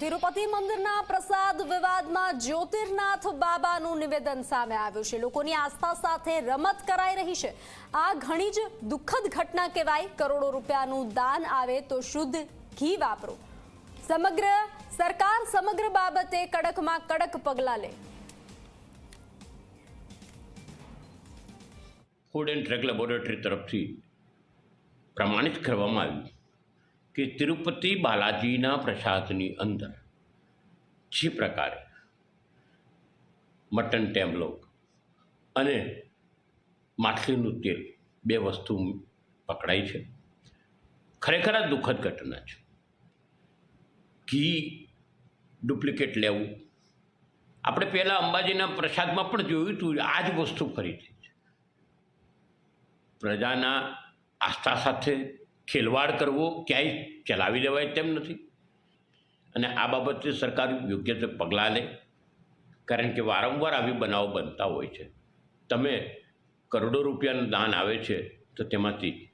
તિરુપતિ મંદિરના પ્રસાદ વિવાદમાં જ્યોતિર્નાથ બાબાનું નિવેદન સામે આવ્યું છે. લોકોની આસ્થા સાથે રમત કરાઈ રહી છે. આ ઘણી જ દુઃખદ ઘટના કહેવાય. કરોડો રૂપિયાનું દાન આવે તો શુદ્ધ ઘી વાપરો. સમગ્ર સરકાર સમગ્ર બાબતે કડકમાં કડક પગલાં લે. ફૂડ એન્ડ ડ્રગ લેબોરેટરી તરફથી પ્રમાણિત કરવામાં આવ્યું. કે તિરુપતિ બાલાજીના પ્રસાદની અંદર જે પ્રકારે મટન ટેમ્બલો અને માછલીનું તેલ બે વસ્તુ પકડાઈ છે. ખરેખર આ દુઃખદ ઘટના છે. ઘી ડુપ્લિકેટ લેવું. આપણે પહેલાં અંબાજીના પ્રસાદમાં પણ જોયું હતું આ જ વસ્તુ ફરીથી છે. પ્રજાના આસ્થા સાથે ખેલવાડ કરવો ક્યાંય ચલાવી લેવાય તેમ નથી. અને આ બાબતે સરકાર યોગ્ય રીતે પગલાં લે. કારણ કે વારંવાર આવી બનાવો બનતા હોય છે. તમે કરોડો રૂપિયાનું દાન આવે છે, તો તેમાંથી